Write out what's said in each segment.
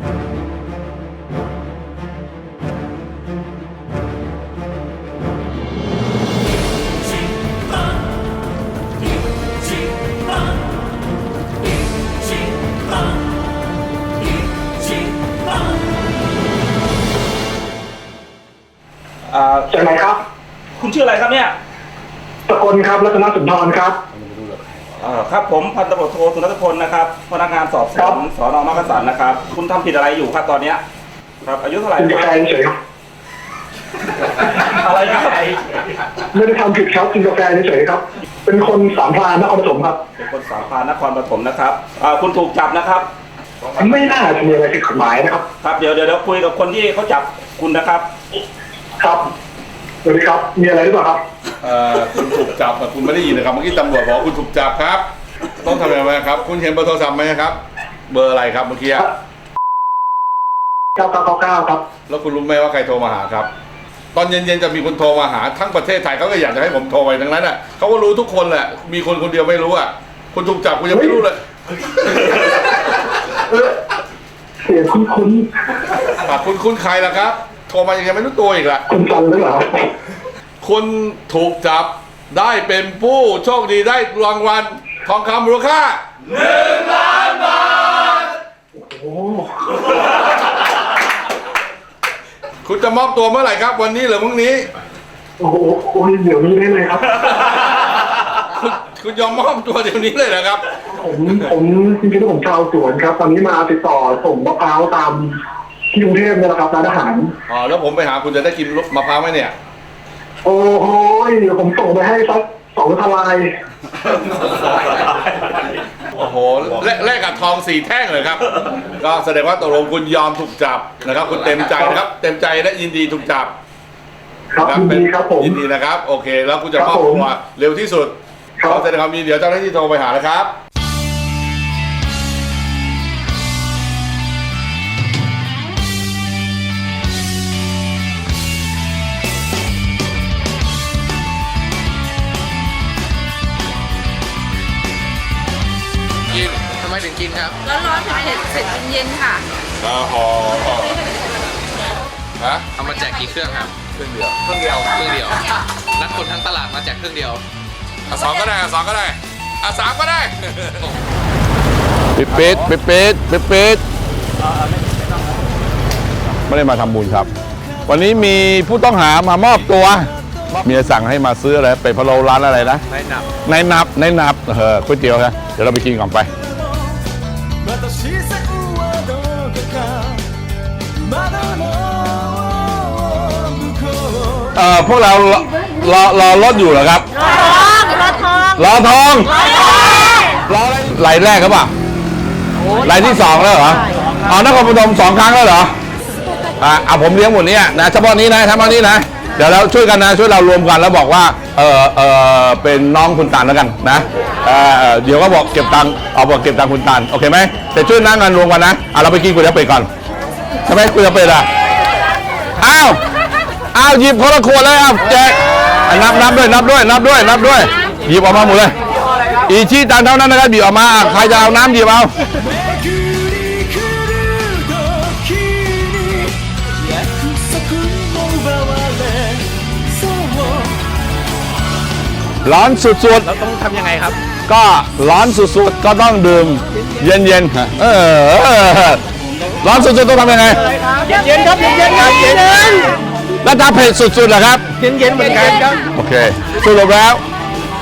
อ่าจากไหนครับ คุณชื่ออะไรครับเนี่ย สกลครับรัตนสุนทรครับอ่า ครับผมพันตำรวจโทสุนัทพลนะครับพนักงานสอบสครัวนบสอนอมักกะสันนะครับ คุณทำผิดอะไรอยู่ครับตอนเนี้ยครับ อายุเท่าไหร่กินคการับแฟเฉยๆครับอะไรนะครับไม่ได้ทำผิดครับกินกาแฟเฉยๆครับ เป็นคนสามพรานนครปฐมครับ เป็นคนสามพรานนครปฐมนะครับอ่าคุณถูกจับนะครับ ไม่น่าจะมีอะไรผิดกฎหมายนะครับ ครับเดี๋ยวเดี๋ยวเดี๋ยวคุยกับคนที่เขาจับคุณนะครับ ครับสวัสดีครับ มีอะไรหรือเปล่าครับ เอ่อคุณถูกจับแต่คุณไม่ได้ยินนะครับเมื่อกี้ตำรวจบอกว่าคุณถูกจับครับ ต้องทำยังไงครับ คุณเห็นเบอร์โทรศัพท์ไหมครับ เบอร์อะไรครับเมื่อกี้9999ครับ แล้วคุณรู้ไหมว่าใครโทรมาหาครับ ตอนเย็นๆจะมีคนโทรมาหาทั้งประเทศไทยเขาก็อยากจะให้ผมโทรไปทั้งนั้นอะเขาก็รู้ทุกคนแหละมีคนคนเดียวไม่รู้อะคุณถูกจับคุณยังไม่รู้เลยเออเสียงคุ้นอะคุณคุณใครล่ะครับ โทรมายังไม่รู้ตัวอีกละๆคุณจันหรือเปล่า ครับคุณถูกจับได้เป็นผู้โชคดีได้รางวัลทองคำมูลค่าโอ้คุณจะมอบตัวเมื่อไหร่ครับ วันนี้หรือพรุ่งนี้ โอ้โหโอ้ยเดี๋ยวนี้ได้เลยครับ คุณคุณยอมมอบตัวเดี๋ยวนี้เลยนะครับ ผมผมจริงๆผมชาวสวนครับ ตอนนี้มาติดต่อส่งมะพร้าวตามที่กรุงเทพเนี่ยแหละครับร้านอาหาร อ๋อ แล้วผมไปหาคุณจะได้กินมะพร้าวไหมเนี่ย โอ้โหเดี๋ยวผมส่งไปให้สักสองทลาย โอ้โหแลกแลกกับทองสี่แท่งเลยครับ ก็แสดงว่าตกลงคุณยอมถูกจับนะครับ คุณเต็มใจนะครับ เต็มใจและยินดีถูกจับครับนะยินดีครับผม ยินดีนะครับ โอเค แล้วคุณจะคมรัอบบผมตัวเร็วที่สุดครับขอแสดงความยินดีเดี๋ยวเจ้าหน้าที่โทรไปหานะครับ นทำไมถึงกินครับร้อนๆเผ็ดๆเสร็จเย็นๆค่ะอ๋อฮะเอามาแจกกี่เครื่องครับเครื่องเดียวเครื่องเดียวเครื่องเดียวนัดคนทั้งตลาดมาแจกเครื่องเดียวอะสองก็ได้อะสองก็ได้อะสามก็ได้ปิดปิดปิดปิดปิดปิดไม่ได้มาทำบุญครับ วันนี้มีผู้ต้องหามามอบตัว เมียสั่งให้มาซื้ออะไรเป็ดพะโล้ร้านอะไรนะไม่หนับในนับในนับเออก๋วยเตี๋ยวนะเดี๋ยวเราไปกินก่อนไป 私線はどこか窓の向こう เออพวกเรารอรอรถอยู่เหรอครับรอทองรออะไรไหลแรกครับป่ะไหลที่สองแล้วเหรออ๋อนครปฐมสองครั้งแล้วเหรออ่ะเอาผมเลี้ยงหมดเนี้ยนะเฉพาะนี้นะเฉพาะนี้นะ เดี๋ยวเราช่วยกันนะ ช่วยเรารวมกันแล้วบอกว่าเออเออเป็นน้องคุณตาลแล้วกันนะเ ออเออเดี๋ยวก็บอกเก็บตังค์เอาบอกเก็บตังค์คุณตันโอเคไหมแต่ช่วยนั่งกันรวมกันนะอะเราไปกินก๋วยเตี๋ยวเป็ดก่อนใช่ไหมก๋วยเตี๋ยวเป็ดอะอ้าวอ้าวหยิบคนละขวดเลยอ้าวแจกอะนับนับด้วยนับด้วยนับด้วยนับด้วยหยิบออกมาหมดเลย อีชี้ตังเท่านั้นนะครับหยิบออกมาอะใครจะเอาน้ำหยิบเอา ร้อนสุดเราต้องทำยังไงครับ ๆ ก็ร้อนสุดๆ ก็ต้องดื่มเย็นๆเออเออร้อนสุดๆ ต้องทำยังไง เย็นครับเย็นครับเย็นแล้วถ้าเผ็ดสุดๆล่ะครับ เย็นเย็นเหมือนกันครับ โอเคสรุปแล้ว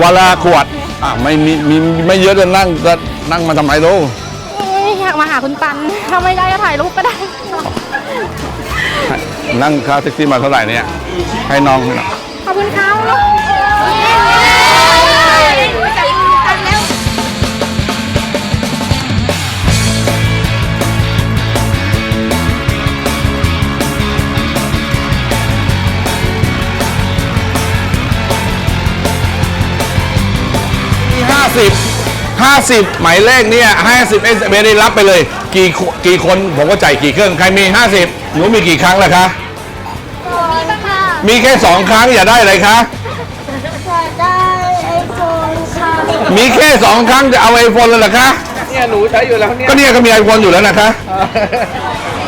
วันละขวดอะไม่มีมีไม่เยอะจะนั่งจะนั่งมาทำไมลูกอยากมาหาคุณปัน ถ้าไม่ได้ก็ถ่ายรูปก็ได้ นั่งค่าแท็กซี่มาเท่าไหร่เนี่ยให้น้องหน่อยขอบคุณครับจับ 50 50 หมายเลขเนี่ย50 SMS ได้รับไปเลย กี่กี่คนผมก็จ่ายกี่เครื่องใครมี 50 หนูมีกี่ครั้งล่ะคะ มีแค่ 2 ครั้งอย่าได้อะไรคะได้ไอโฟนค่ะมีแค่ 2 ครั้งจะเอาไอโฟนเลยหรอคะ เนี่ยหนูใช้อยู่แล้วเนี่ยก็เนี่ยก็มีไอโฟนอยู่แล้วนะคะ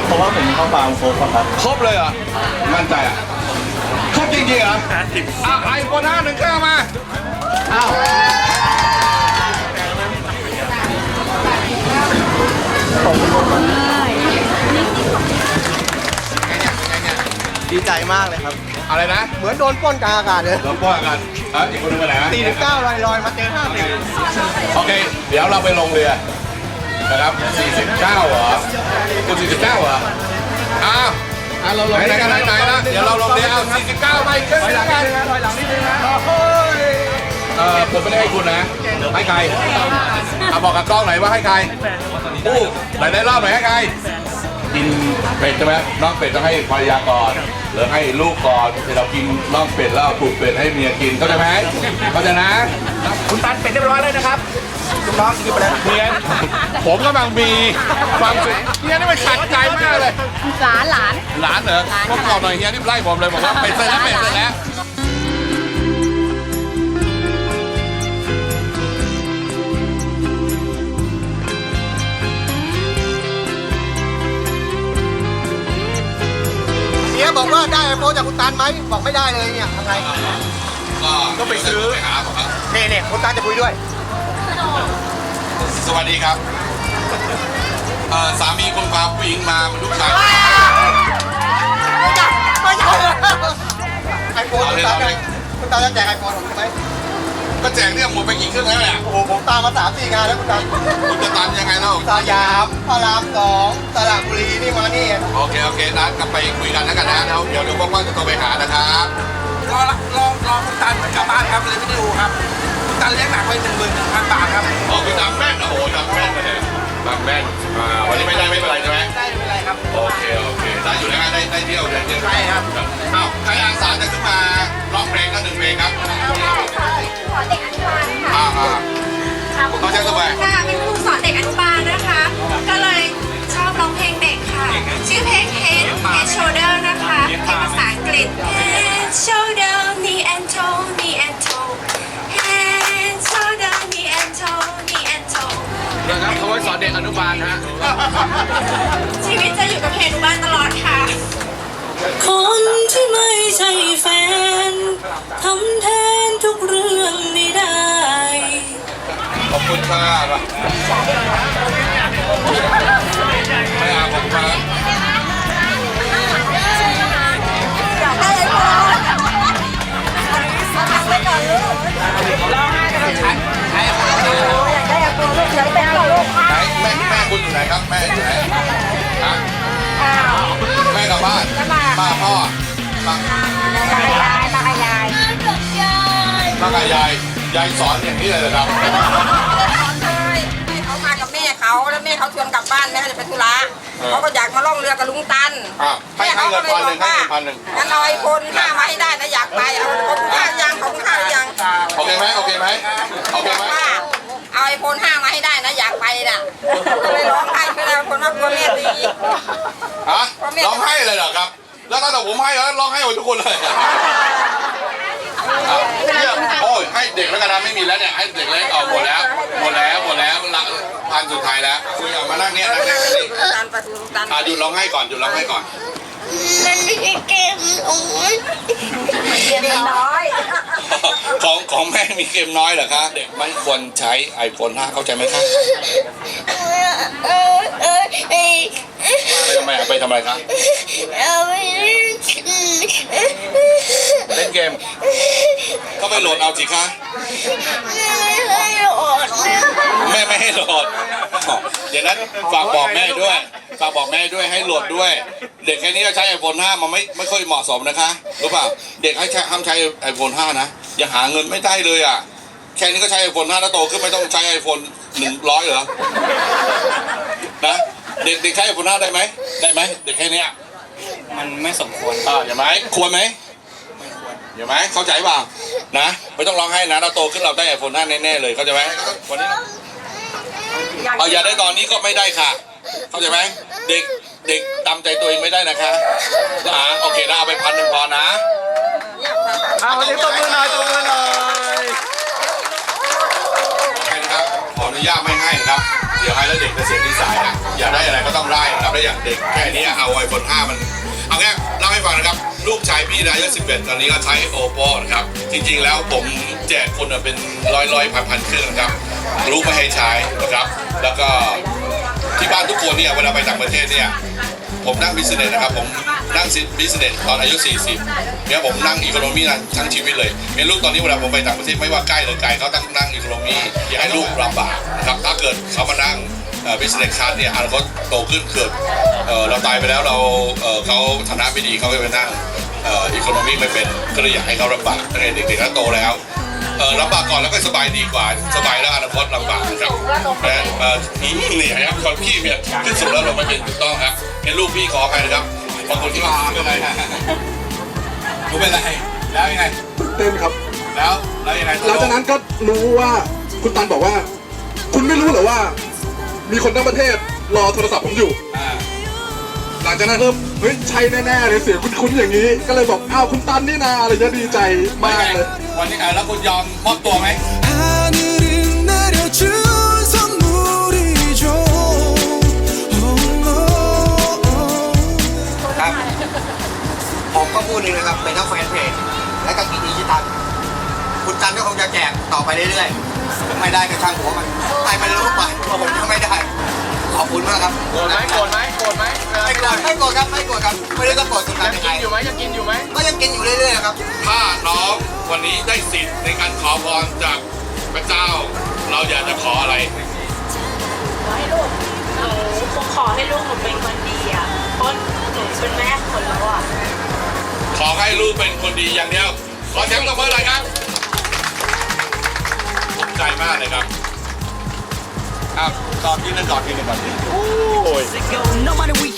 เพราะว่าผมเข้าฟาร์มโฟนครับครบเลยอะมั่นใจอะ ครบจริงๆเหรอไอโฟนห้าหนึ่งเครื่องมา อ้าว ดีใจมากเลยครับ อะไรนะ เหมือนโดนปล้นกลางอากาศเลยเราป้อนกันอะอีกคนหนึงไปไหนฮะ49ลอยลอยๆมาเจอ50โอเค เดี๋ยวเราไปลงเรือนะครับ49เหรอคุณ49เหรออ้าวไหนไหนกันไหนไหนนะเดี๋ยวเราลงเรือเอา49ไปขึ้นกันเออผมไม่ได้ให้คุณนะให้ใครเอาบอกกับกล้องหน่อยว่าให้ใคร อู้ไหนได้รอบไหนให้ใครกินเป็ดใช่ไหมน้องเป็ดต้องให้ภรรยาก่อนหรือให้ลูกก่อนเดี๋ยวเรากินน้องเป็ดแล้วเอาปูเป็ดให้เมียกินเข้าใจไหมเข้าใจนะ คุณตันเป็นเรียบร้อยเลยนะครับลูกน้องกินไปแล้วเมียผมกำลังมีความสุขเฮียนี่มันขัดใจมากเลย หลานหลาน หลานเหรอก็ก่อนหน่อยเฮียนี่ไล่ผมเลยบอกว่าเป็ดเสร็จแล้วเป็ดเสร็จแล้ว อกว่าได้ไอโฟนจากคุณตันไหมบอกไม่ได้เลยเนี่ยทำไงก็ไปซื้อไปหาผมครับเนี่ยเนี่ยคุณตันจะคุยด้วย สวัสดีครับเอ่อสามีคุณพาผู้หญิงมาลูกชายไอโฟนคุณตันจะคุณตันจะแจกไอโฟนผมใช่ไหม ก็แจกเนี่ยหมดไปกี่เครื่องแล้วเนี่ยโอ้โหผมตามมาสามสี่งานแล้วคุณตันคุณจะตันยังไงเล่าสายามพระรามสองสระบุรีนี่มานี่โอเคโอเคนัดกลับไปคุยกันแล้วกันนะเดี๋ยวเดี๋ยวเดี๋ยวว่างๆจะโทรไปหานะครับรอรอรอคุณตันกลับบ้านครับเลยไม่ได้ดูครับคุณตันเลี้ยงหนักไปหนึ่งหมื่นหนึ่งพันบาทครับอ๋อคือจำแม่นโอ้โหจำแม่นเลยจำแม่นอ่าวันนี้ไม่ได้ไม่เป็นไรใช่ไหมได้ไม่เป็นไรครับโอเคโอเคได้อยู่แล้วได้ได้เที่ยวได้เที่ยวใช่ครับ ทำแทนทุกเรื่องไม่ได้ ขอบคุณค่ะไม่เอาขอบคุณครับไหนแม่แม่คุณอยู่ไหนครับ แม่อยู่ไหนฮะแม่กลับบ้านป้าพ่อป้า มากับยาย ยายสอนอย่างนี้เลยเหรอครับ เขามากับแม่เขาแล้วแม่เขาชวนกลับบ้านแม่เขาจะไปธุระเขาก็อยากมาล่องเรือกับลุงตันอะให้ให้เงินพันหนึ่งให้เงินพันหนึ่งงั้นเอาไอโฟนห้ามาให้ได้นะอยากไปเอาขอบคุณค่ายังขอบคุณค่ายังโอเคไหมโอเคไหมโอเคไหมว่าเอาไอโฟนห้ามาให้ได้นะอยากไปน่ะก็เลยร้องไห้ไปแล้วคนว่ากลัวแม่ตี ฮะร้องไห้เลยเหรอครับ แล้วถ้าผมให้แล้วร้องไห้หมดทุกคนเลยอะเนี่ยโอ้ย ให้เด็กแล้วกันนะไม่มีแล้วเนี่ยให้เด็กเล็กออกหมดแล้วหมดแล้วหมดแล้วละพันสุดท้ายแล้วคุยออกมานั่งเนี่ยนั่งเนี่ยลุงตันไปสู่ลุงตันอะหยุดร้องไห้ก่อนหยุดร้องไห้ก่อนมันไม่ใช่เกมโอ้ยเรียนน้อย ของของแม่มีเกมน้อยเหรอคะเด็กไม่ควรใช้ iPhone 5เข้าใจไหมคะเออเออเออไปทำไมอะไปทำไมคะเอาไปเล่น เกม ก็ไปโหลดเอาสิคะ ไม่ให้อดแม่ไม่ให้โหลด เดี๋ยวนั้นฝากบอกแม่ด้วย ฝากบอกแม่ด้วยให้โหลดด้วย เด็กแค่นี้ก็ใช้ iPhone 5มันไม่ไม่ค่อยเหมาะสมนะคะรู้เปล่า เด็กให้ใช้ห้ามใช้ iPhone 5นะยังหาเงินไม่ได้เลยอะ แค่นี้ก็ใช้ iPhone 5แล้วโตขึ้นไม่ต้องใช้ iPhone 100เหรอ นะ เด็กเด็กใช้ iPhone 5ได้ไหม ได้ไหม เด็กแค่เนี้ยมันไม่สมควรอ่าอย่าไหมควรไหม อย่าไหมเข้าใจเปล่านะไม่ต้องร้องไห้นะเราโตขึ้นเราได้ไอโฟน5แน่ๆเลยเข้าใจไหมวันนี้เอาอย่าได้ตอนนี้ก็ไม่ได้ค่ะ เข้าใจไหมเด็กเด็กตามใจตัวเองไม่ได้นะคะนะโอเคนะเอาไปพันหนึ่งพอนะเอาวันนี้ตบมือหน่อยตบมือหน่อยโอเคนะครับขออนุญาตไม่ให้นะครับเดี๋ยวให้แล้วเด็กจะเสียนิสัยนะอยากได้อะไรก็ต้องได้นะครับแล้วอย่างเด็กแค่นี้เอาไอโฟน5มัน เอาแค่เล่าให้ฟังนะครับ ลูกชายพี่นะอายุ11 ตอนนี้ก็ใช้โอโปนะครับ จริงๆแล้วผมแจกคนเป็นร้อยร้อยพันพันๆเครื่องนะครับ รู้ไม่ให้ใช้นะครับ แล้วก็ที่บ้านทุกคนเนี่ยเวลาไปต่างประเทศเนี่ยผมนั่งบิสเนสนะครับผมนั่งบิสเนสตอนอายุ 40เนี่ยผมนั่งอีโคโนมี่ทั้งชีวิตเลยเห็นลูกตอนนี้เวลาผมไปต่างประเทศไม่ว่าใกล้หรือไกลเขาต้องนั่งอีโคโนมี่อย่าให้ลูกลำบากนะครับถ้าเกิดเขามานั่ง บิสเนสคลาสเนี่ยอนาคตโตขึ้นเกิดเอ่อเราตายไปแล้วเราเอ่อเขาฐานะไม่ดีเขาไปนั่งอีโคโนมี่ไม่เป็นก็เลยอยากให้เขาลำบากตั้งแต่เด็กๆแล้วโตแล้วเออลำบากก่อนแล้วก็สบายดีกว่า สบายแล้วอนาคตลำบากนะครับและเอ่อนี่ครับความขี้เนี่ยที่สุดแล้วเราไม่เป็นถูกต้องครับเห็นลูกพี่ขอใครนะครับบางคนที่มาเป็นไรนะรู้เป็นไรแล้วยังไงเต้นครับแล้วแล้วยังไงหลังจากนั้นก็รู้ว่าคุณตันบอกว่า คุณไม่รู้เหรอว่า มีคนทั้งประเทศรอโทรศัพท์ผมอยู่ อ่า หลังจากนั้นเริ่มเฮ้ยใช่แน่ๆเลยเสียงคุ้นๆอย่างนี้ ก็เลยบอกอ้าวคุณตันนี่นาอะไรจะดีใจมากเลย วันนี้ไงแล้วคุณยอมมอบตัวไหม 하늘은 내려준 선물이죠 oh, oh, oh. ครับ ผมก็พูดหนึ่งนะครับ เป็นทั้งแฟนเพจและก็กินดิจิทัลคุณตันก็คงจะแจกต่อไปเรื่อยๆ ไม่ได้ก็ช่างหัวมันให้มันรู้ไปว่าผมยังไม่ได้ ขอบคุณมากครับโกรธไหมโกรธไหมโกรธไหมไม่โกรธไม่โกรธครับไม่โกรธครับไม่ได้ก็โกรธคุณตัยันงยังกิไงนอยู่ไหมยังกินอยู่ไหมก็ยังกินอยู่เรื่อยๆครับ ถ้าน้องวันนี้ได้สิทธิ์ในการขอพรจากพระเจ้า เราอยากจะขออะไรให้ลูกหนูคงขอให้ลูกหนูเป็นคนดีอะเพราะหนูเป็นแม่คนแล้วอะ ขอให้ลูกเป็นคนดีอย่างเดียว ขอแชมป์กับเบอร์อะไรครับภูมิ ใจมากเลยครับครับตอนที่นั่นตอนที่หนึ่ก่นที่โอ้ย 너만을 위